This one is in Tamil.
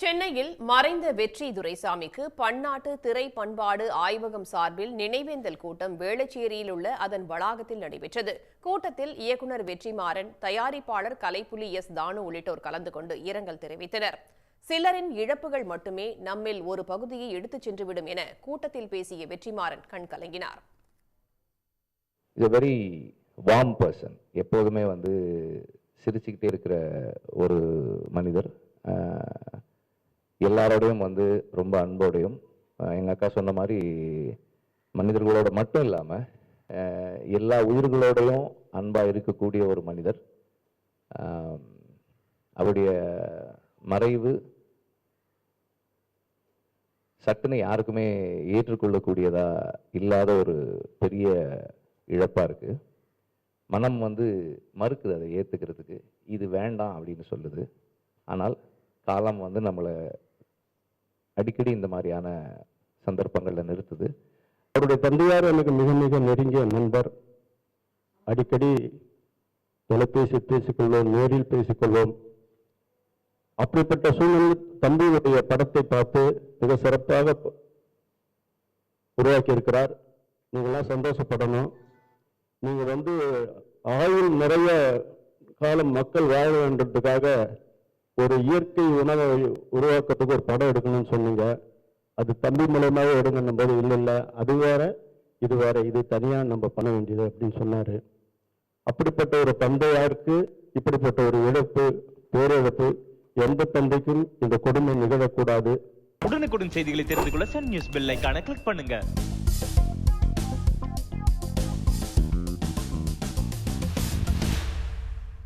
சென்னையில் மறைந்த வெற்றி துரைசாமிக்கு பன்னாட்டு திரை பண்பாடு ஆய்வகம் சார்பில் நினைவேந்தல் கூட்டம் வேளச்சேரியில் உள்ள அதன் வளாகத்தில் நடைபெற்றது. கூட்டத்தில் இயக்குநர் வெற்றிமாறன் தயாரிப்பாளர் கலைப்புலி எஸ் தானு உள்ளிட்டோர் கலந்து கொண்டு இரங்கல் தெரிவித்தனர். சிலரின் இழப்புகள் மட்டுமே நம்மில் ஒரு பகுதியை எடுத்துச் சென்றுவிடும் என கூட்டத்தில் பேசிய வெற்றிமாறன் கண் கலங்கினார். வெரி வார்ம் பர்சன் எப்போதுமே வந்து சிரிச்சுக்கிட்டே இருக்கிற ஒரு மனிதர். எல்லாரோடையும் வந்து ரொம்ப அன்போடையும் எங்கள் அக்கா சொன்ன மாதிரி மனிதர்களோட மட்டும் இல்லாமல் எல்லா உயிர்களோடையும் அன்பாக இருக்கக்கூடிய ஒரு மனிதர். அவருடைய மறைவு சட்டுன்னு யாருக்குமே ஏற்றுக்கொள்ளக்கூடியதாக இல்லாத ஒரு பெரிய இழப்பாக இருக்குது மனம் வந்து மறுக்குது அதை ஏற்றுக்கிறதுக்கு இது வேண்டாம் அப்படின்னு சொல்லுது. ஆனால் காலம் வந்து நம்மளை அடிக்கடி இந்த மாதிரியான சந்தர்ப்பங்களில் நிறுத்துது. அவருடைய தந்தையார் எனக்கு மிக மிக நெருங்கிய நண்பர். அடிக்கடி தொலைபேசி பேசிக்கொள்வோம் நேரில் பேசிக்கொள்வோம். அப்படிப்பட்ட சூழ்நிலையில் தம்பியுடைய படத்தை பார்த்து மிக சிறப்பாக உருவாக்கியிருக்கிறார். உருவாக்கி இருக்கிறார் நீங்களாம் சந்தோஷப்படணும். நீங்கள் வந்து ஆயுள் நிறைய காலம் மக்கள் வாழ வேண்டதுக்காக ஒரு இயற்கை உணவை உருவாக்கத்துக்கு ஒரு படம் எடுக்கணும்னு சொன்னீங்க. அது தம்பி மூலயமாவே எடுங்கன்னும் போது இல்லை இல்லை அது வேற இது வேற இது தனியாக நம்ம பண்ண வேண்டியது அப்படின்னு சொன்னார். அப்படிப்பட்ட ஒரு தந்தையாருக்கு இப்படிப்பட்ட ஒரு இழப்பு பேரிழப்பு எந்த தந்தைக்கும் இந்த கொடுமை நிகழக்கூடாது. உடனுக்குடன் செய்திகளை தெரிந்து கொள்ள சன் நியூஸ் பெல் ஐக்கான கிளிக் பண்ணுங்க.